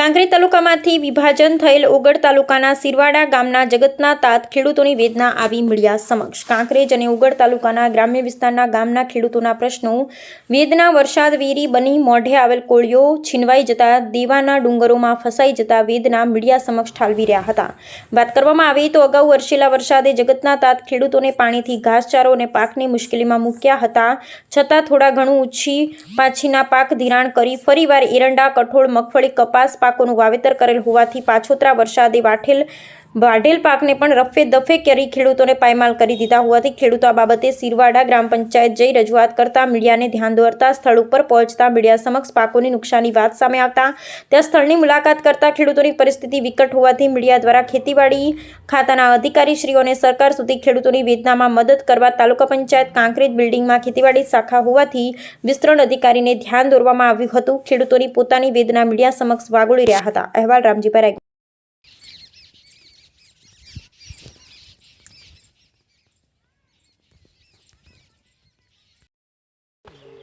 કાંકરેજ તાલુકામાંથી વિભાજન થયેલ ઓગળ તાલુકાના સિરવાડા ગામના જગતના તાત ખેડૂતોની વેદના આવી મીડિયા સમક્ષ. કાંકરેજ અને ઉગડ તાલુકાના ગ્રામ્ય વિસ્તારના ગામના ખેડૂતોના પ્રશ્નો, વેદના વરસાદ વેરી બની મોઢે આવેલ કોળીઓ છીનવાઈ જતા દેવાના ડુંગરોમાં ફસાઈ જતા વેદના મીડિયા સમક્ષ ઠાલવી રહ્યા હતા. વાત કરવામાં આવે તો અગાઉ વરસેલા વરસાદે જગતના તાત ખેડૂતોને પાણીથી ઘાસચારો અને પાકની મુશ્કેલીમાં મૂક્યા હતા. છતાં થોડા ઘણું ઉછી પાછીના પાક ધિરાણ કરી ફરીવાર એરંડા, કઠોળ, મગફળી, કપાસ પાકોનું વાવેતર કરેલ હોવાથી પાછોતરા વરસાદે વાઠેલ વાઢેલ પાકને પણ રફે દફે કરી ખેડૂતોને પાયમાલ કરી દીધા હોવાથી ખેડૂતો આ બાબતે સિરવાડા ગ્રામ પંચાયત જઈ રજૂઆત કરતા મીડિયાને ધ્યાન દોરતા સ્થળ ઉપર પહોંચતા મીડિયા સમક્ષ પાકોની નુકસાની વાત સામે આવતા. ત્યાં સ્થળની મુલાકાત કરતા ખેડૂતોની પરિસ્થિતિ વિકટ હોવાથી મીડિયા દ્વારા ખેતીવાડી ખાતાના અધિકારીશ્રીઓને સરકાર સુધી ખેડૂતોની વેદનામાં મદદ કરવા તાલુકા પંચાયત કાંકરેજ બિલ્ડિંગમાં ખેતીવાડી શાખા હોવાથી વિસ્તરણ અધિકારીને ધ્યાન દોરવામાં આવ્યું હતું. ખેડૂતોની પોતાની વેદના મીડિયા સમક્ષ વાગોળી રહ્યા હતા. અહેવાલ રામજીભાઈ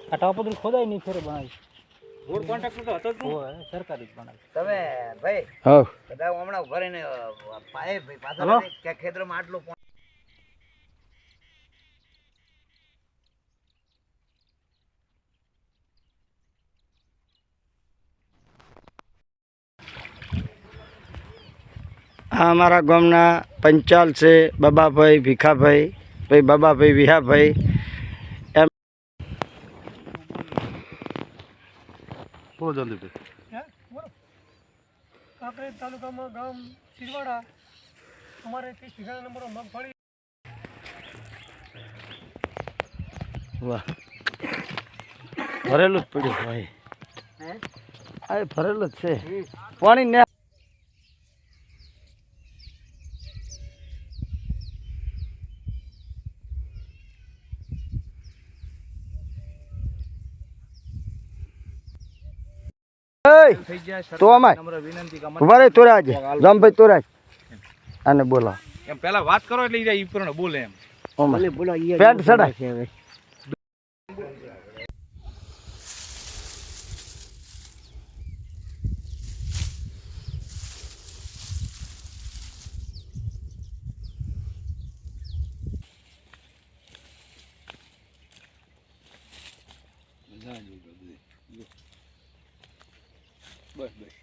આ ટાપોદરી ખોદાય નહીં ફેરે બનાવી રોડ કોન્ટ્રાક્ટર તો હતો જ નહીં. હોય સરકારી જ બનાવી તમે ભાઈ હા બધા હમણાં ઊભા રહીને પાયે ભાઈ પાછા કે ખેતરમાં આટલો પાણી આ અમારા ગામના પંચાલ છે બાબાભાઈ ભીખાભાઈ ભાઈ બાબાભાઈ વિહાભાઈ એમ બોલો જલ્દીભાઈ કાંકરેજ તાલુકામાં ગામ શિરવાડા. અમારે ત્રીસ વીઘા નંબર મગફળી વાહ. ભરેલું જ પડ્યું ભાઈ. આ ભરેલું જ છે. પાણી ને એય, તો અમાય નમ્ર વિનંતી કે ઊભા રે તોરાજ રામભાઈ તોરાજ અને બોલો. એમ પેલા વાત કરો એટલે ઈ પૂર્ણ બોલે એમ. ઓમાં. પેન્ટ સડાય બસ બસ.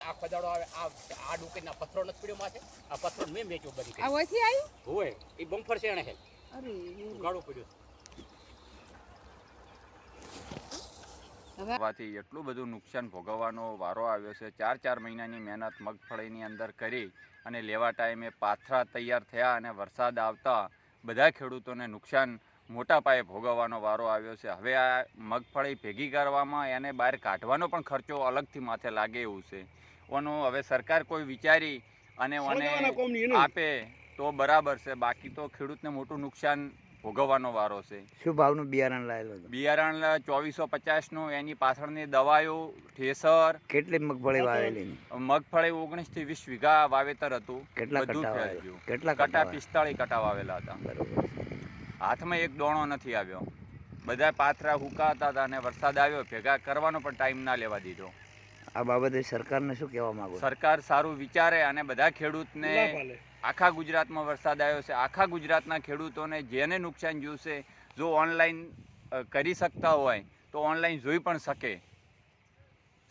આ ખજાડો આવે આ આ ડુકેટના પથ્થરો નથી પડ્યો માથે? આ પથરો મેં મેચો બધી. આ વયથી આવ્યું હોય એ બમ્ફર છે એને હે અરે ગાડો પડ્યો હોવાથી એટલું બધું નુકસાન ભોગવવાનો વારો આવ્યો છે. ચાર ચાર મહિનાની મહેનત મગફળીની અંદર કરી અને લેવા ટાઈમે પાથરા તૈયાર થયા અને વરસાદ આવતા બધા ખેડૂતોને નુકસાન મોટા પાયે ભોગવવાનો વારો આવ્યો છે. હવે આ મગફળી ભેગી કરવામાં એને બહાર કાઢવાનો પણ ખર્ચો અલગથી માથે લાગે એવું છે. ઓનું હવે સરકાર કોઈ વિચારી અને ઓને આપે તો બરાબર છે. બાકી તો ખેડૂતને મોટું નુકસાન ભોગવવાનો વારો છે. શું ભાવનું બિયારણ લાયેલો બિયારણ ચોવીસો પચાસનું એની પાછળની દવાઓ ઠેસર કેટલી મગફળી વાવેલી મગફળી ઓગણીસથી વીસ વીઘા વાવેતર હતું. કેટલા. કેટલા કટા કટ્ટા પિસ્તાળી કટા વાવેલા હતા. હાથમાં એક દોણો નથી આવ્યો. બધા પાથરા હુકાતા હતા અને વરસાદ આવ્યો. ભેગા કરવાનો પણ ટાઈમ ના લેવા દીધો. આ બાબતે સરકારને શું કહેવા માંગો સરકાર સારું વિચારે અને બધા ખેડૂતને આખા ગુજરાતમાં વરસાદ આવ્યો છે. આખા ગુજરાતના ખેડૂતોને જેને નુકસાન જોશે જો ઓનલાઈન કરી શકતા હોય તો ઓનલાઈન જોઈ પણ શકે.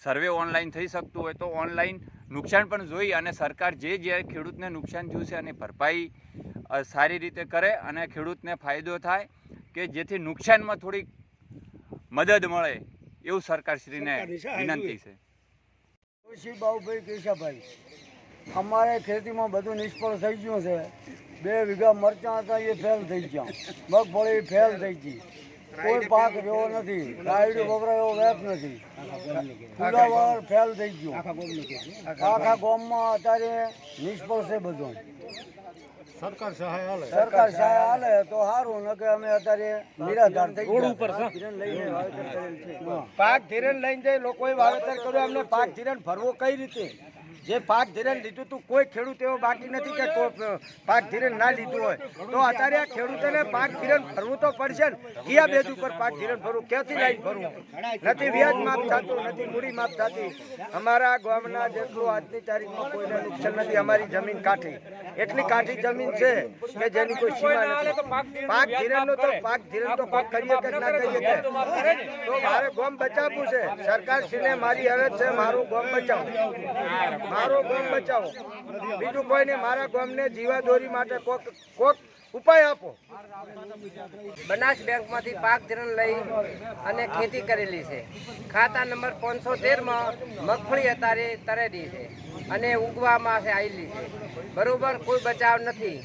સર્વે ઓનલાઈન થઈ શકતું હોય તો ઓનલાઈન નુકસાન પણ જોઈ અને સરકાર જે જે ખેડૂતને નુકસાન જોશે અને ભરપાઈ સારી રીતે કરે અને ખેડૂતને ફાયદો થાય કે જેથી નુકસાનમાં થોડીક મદદ મળે એવું સરકારશ્રીને વિનંતી છે. ડોશી કેશાભાઈ અમારે ખેતીમાં બધું નિષ્ફળ થઈ ગયું છે. બે વીઘા મરચાં હતા એ ફેલ થઈ ગયા. મગફળી ફેલ થઈ ગઈ. કોઈ પાક રહ્યો નથી. રાયડું વપરાય એવો વેપ નથી. ફુલાવર ફેલ થઈ ગયું. આખા ગામમાં અત્યારે નિષ્ફળ છે બધું. સરકાર સહાય હાલે તો સારું ન કે અમે અત્યારે નિરાધાર થઈ ગયા. પાક ધિરણ લઈને જઈ લોકોએ વાવેતર કર્યું એમને પાક ધિરણ ફરવો કઈ રીતે? જે પાક ધીરણ લીધું તું, કોઈ ખેડૂત એવો બાકી નથી કે પાક ધિરણ ના લીધું હોય. તો અત્યારે આ ખેડૂતોને પાક ધીરણ ભરવું તો પડશે ને કયા બેજ ઉપર પાક ધિરણ ભરવું ક્યાંથી લાઈન ભરવું નથી વ્યાજ માફ થતું, નથી મૂડી માફ થતી. અમારા ગામના જેટલું આજની તારીખમાં કોઈને નુકસાન નથી, અમારી જમીન કાઠી. એટલી કાઠી જમીન છે કે જેની કોઈ સીમા નથી. પાક ધિરણનો તો, પાક ધીરણ તો પાક કરીએ કે ના કરીએ તો મારે ગોમ બચાવવું છે. સરકાર શ્રીને મારી હવે છે, મારું ગોમ બચાવો. મારું ગામ બચાવો. બીજું કોઈ નહીં, મારા ગામને જીવાદોરી માટે કોક કોક ઉપાય આપો. બનાસ બેંકમાંથી પાક ધિરણ લઈ અને ખેતી કરેલી છે. ખાતા નંબર પાંચસો તેરમાં મગફળી અત્યારે તરેલી છે અને ઉગવામાં છે આવેલી છે. બરોબર, કોઈ બચાવ નથી.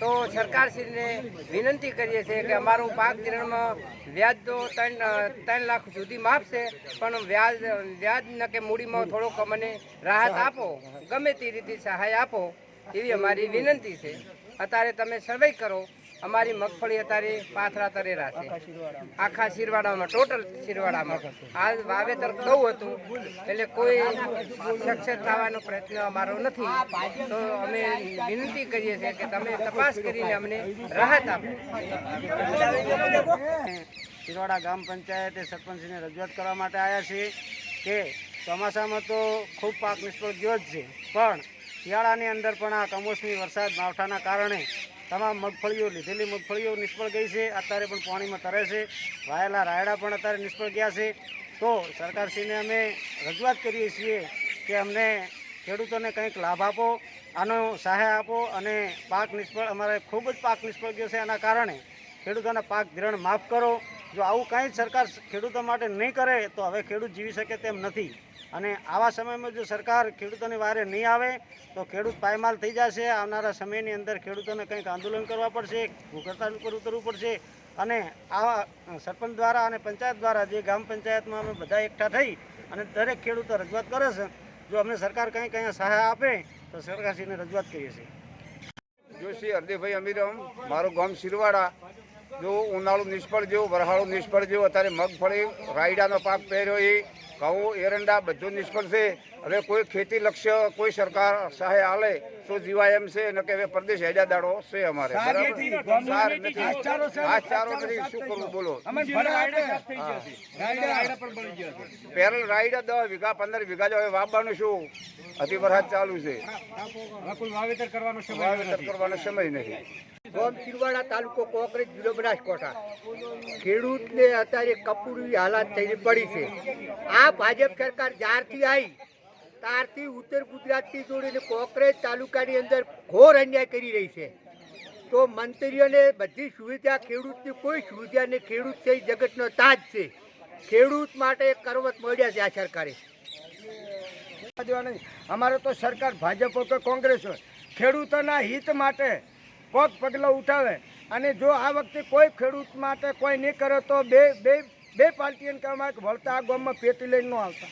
તો સરકારશ્રીને વિનંતી કરીએ છીએ કે અમારું પાક ધિરણમાં વ્યાજ તો ત્રણ ત્રણ લાખ સુધી માપશે પણ વ્યાજ વ્યાજ ન કે મૂડીમાં થોડોક મને રાહત આપો ગમે તે રીતે સહાય આપો એવી અમારી વિનંતી છે. અત્યારે તમે સર્વે કરો અમારી મગફળી અત્યારે પાથરા તરેરા છે. આખા શિરવાડામાં, ટોટલ શિરવાડામાં. આ વાવેતર કહું હતું, એટલે કોઈ સક્સેસ થવાનો પ્રયત્ન અમારો નથી. તો અમે વિનંતી કરીએ છીએ કે તમે તપાસ કરીને અમને રાહત આપો. શિરવાડા ગ્રામ પંચાયતે સરપંચને રજૂઆત કરવા માટે આવ્યા છીએ કે ચોમાસામાં તો ખૂબ પાક નિષ્ફળ ગયો જ છે. પણ શિયાળાની અંદર પણ આ કમોસમી વરસાદ માવઠાના કારણે તમામ મગફળીઓ, લીધેલી મગફળીઓ નિષ્ફળ ગઈ છે. અત્યારે પણ પાણીમાં તરે છે. વાયેલા રાયડા પણ અત્યારે નિષ્ફળ ગયા છે. તો સરકારશ્રીને અમે રજૂઆત કરીએ છીએ કે અમને ખેડૂતોને કંઈક લાભ આપો, આનો સહાય આપો અને પાક નિષ્ફળ, અમારે ખૂબ જ પાક નિષ્ફળ ગયો છે. એના કારણે ખેડૂતોના પાક ધીરણ માફ કરો. જો આવું કાંઈ જ સરકાર ખેડૂતો માટે નહીં કરે, તો હવે ખેડૂત જીવી શકે તેમ નથી. અને આવા સમયમાં જો સરકાર ખેડૂતોની વારે નહીં આવે, તો ખેડૂત પાયમાલ થઈ જશે. આવનારા સમયની અંદર ખેડૂતોને કંઈક આંદોલન કરવા પડશે ભૂખડતાલ ઉપર ઉતરવું પડશે. અને આવા સરપંચ દ્વારા અને પંચાયત દ્વારા જે ગ્રામ પંચાયતમાં અમે બધા એકઠા થઈ અને દરેક ખેડૂતો રજૂઆત કરે છે, જો અમને સરકાર કંઈક અહીંયા સહાય આપે, તો સરકારશ્રીને રજૂઆત કરીએ છીએ. જોશી હરદેભાઈ અમીરમ, મારું ગામ શિરવાડા. જો ઉનાળું નિષ્ફળ જેવું વરહાળું નિષ્ફળ જેવું અત્યારે મગફળી રાયડાનો પાક પહેર્યો એ ઘઉં એરંડા બધું નિષ્ફળ છે. હવે કોઈ ખેતી લક્ષ્ય કોઈ સરકાર સહાય આલે તો જીવાય એમ છે. ને કે હવે પ્રદેશ હેજા દાડો છે અમારે. બરાબર? સાર નથી. ઘાસચારો નથી. શું કરવું બોલો. પેરલ રાયડા દસ વીઘા પંદર વીઘા જો હવે વાવવાનું શું? અતિ વરસાદ ચાલુ છે. વાવેતર કરવાનો સમય નથી. ગામ શિરવાડા તાલુકો કોંગ્રેસ જિલ્લો બનાસકોઠા. ખેડૂતને અત્યારે કપૂરી હાલાત થઈ પડી છે. આ ભાજપ સરકાર જ્યારથી આવી ત્યારથી ઉત્તર ગુજરાતથી જોડીને કોંગ્રેસ તાલુકાની અંદર ઘોર અન્યાય કરી રહી છે. તો મંત્રીઓને બધી સુવિધા, ખેડૂતની કોઈ સુવિધા નહીં. ખેડૂત છે એ જગતનો તાજ છે. ખેડૂત માટે કરવત મળ્યા છે આ સરકારે. અમારે તો સરકાર ભાજપ હોય કોંગ્રેસ હોય. ખેડૂતોના હિત માટે પગ પગલાં ઉઠાવે. અને જો આ વખતે કોઈ ખેડૂત માટે કોઈ નહીં કરે તો બે બે બે પાર્ટીઓને કહેવામાં કે વળતા આ ગામમાં પેટી લઈને ન આવતા.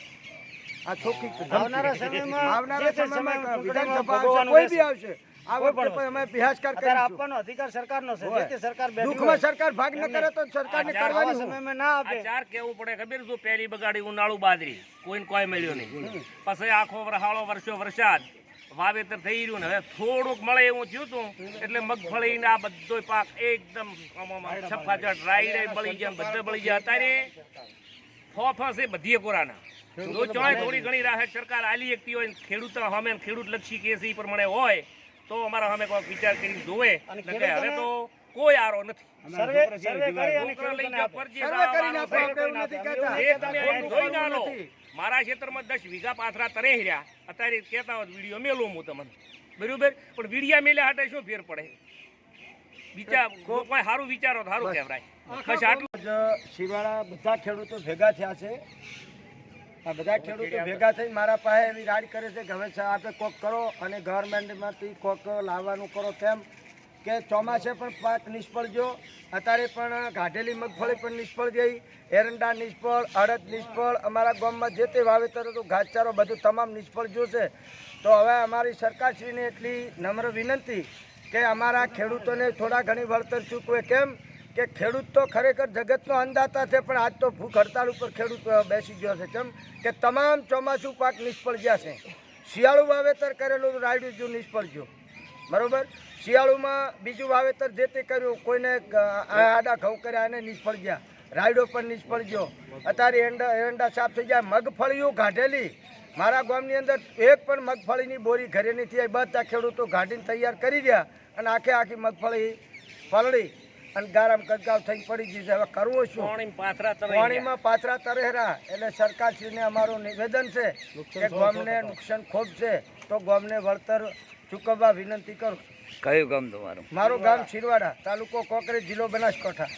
આ ચોખ્ખી આવનારા સમયમાં આવનારા સમયમાં સમયમાં વિધાનસભા કોઈ બી આવશે આ વખતે પણ અમે બિહાસ્કાર અત્યારે આપવાનો અધિકાર સરકારનો છે. જે સરકાર બેઠી દુઃખમાં સરકાર ભાગ ન કરે તો સરકારને કરવાની સમયમાં ના આપે. ચાર કેવું પડે ખબર શું? પહેલી બગાડી ઉનાળું બાજરી. કોઈને કોઈ મળ્યો નહીં. પછી આખો વરહાળો વર્ષો વરસાદ. વાવેતર થઈ રહ્યું ને હવે થોડુંક મળે એવું થયું હતું એટલે મગફળી ને આ બધો પાક એકદમ છફાચટ રાઈ બળી ગયા બધા બળી ગયા. અત્યારે ફોફા છે બધી કોરાના. જો ચોય થોડી ઘણી રાહત સરકાર આલી એકતી હોય ખેડૂત સામે ખેડૂત લક્ષી કેસ પ્રમાણે હોય તો અમારા સામે કોઈ વિચાર કરી જોવે. હવે તો કોઈ આરો નથી. સર્વે સર્વે કરી અને ખેડૂતોને જાઓ, સર્વે કરીને આપો, આપણે એવું નથી કહેતા. એ તમે જોઈ ના લો. મારા ક્ષેત્રમાં દસ વીઘા પાથરા તરે રહ્યા. અત્યારે કહેતા હોત વીડિયો મેલો હું તમને. બરાબર? પણ વીડિયા મેલ્યા હાટે શું ફેર પડે? વિચાર કોઈ સારું વિચારો તો સારું કહેવાય. બસ આટલું જ શિવાળા બધા ખેડૂતો ભેગા થયા છે. આ બધા ખેડૂતો ભેગા થઈ મારા પાસે એવી રાડ કરે છે કે હવે આપણે કોક કરો અને ગવર્મેન્ટમાંથી કોક લાવવાનું કરો કેમ કે ચોમાસે પણ પાક નિષ્ફળ ગયો. અત્યારે પણ કાઢેલી મગફળી પણ નિષ્ફળ ગઈ. એરંડા નિષ્ફળ, અડદ નિષ્ફળ, અમારા ગામમાં જે તે વાવેતર હતું, ઘાસચારો બધું તમામ નિષ્ફળ જોશે તો હવે અમારી સરકારશ્રીને એટલી નમ્ર વિનંતી કે અમારા ખેડૂતોને થોડા ઘણી વળતર ચૂકવે. કેમ? કે ખેડૂત તો ખરેખર જગતનો અંદાતા છે, પણ આજ તો ભૂખ હડતાળ ઉપર ખેડૂત બેસી ગયો છે. કેમ? કે તમામ ચોમાસું પાક નિષ્ફળ ગયા છે. શિયાળું વાવેતર કરેલું, રાયડું જો નિષ્ફળ ગયું. બરોબર? શિયાળુમાં બીજું વાવેતર જે તે કર્યું કોઈને આડા ઘઉં કર્યા એને નિષ્ફળ ગયા. રાયડો પણ નિષ્ફળ ગયો. અત્યારે એરંડા એરંડા સાફ થઈ ગયા. મગફળીઓ કાઢેલી મારા ગામની અંદર એક પણ મગફળીની બોરી ઘરે નથી આવી. બધા ખેડૂતો ઘાટીને તૈયાર કરી ગયા અને આખે આખી મગફળી પલળી અને ગારામ ગદગાવ થઈ પડી ગઈ છે. હવે કરવું શું? પાણીમાં પાથરા તરેરા. એટલે સરકારશ્રીને અમારું નિવેદન છે કે ગામને નુકસાન ખૂબ છે. તો ગામને વળતર ચૂકવવા વિનંતી કરું કયું ગામ તમારું? મારું ગામ છીરવાડા તાલુકો કોકરેજ જિલ્લો બનાસકાંઠા.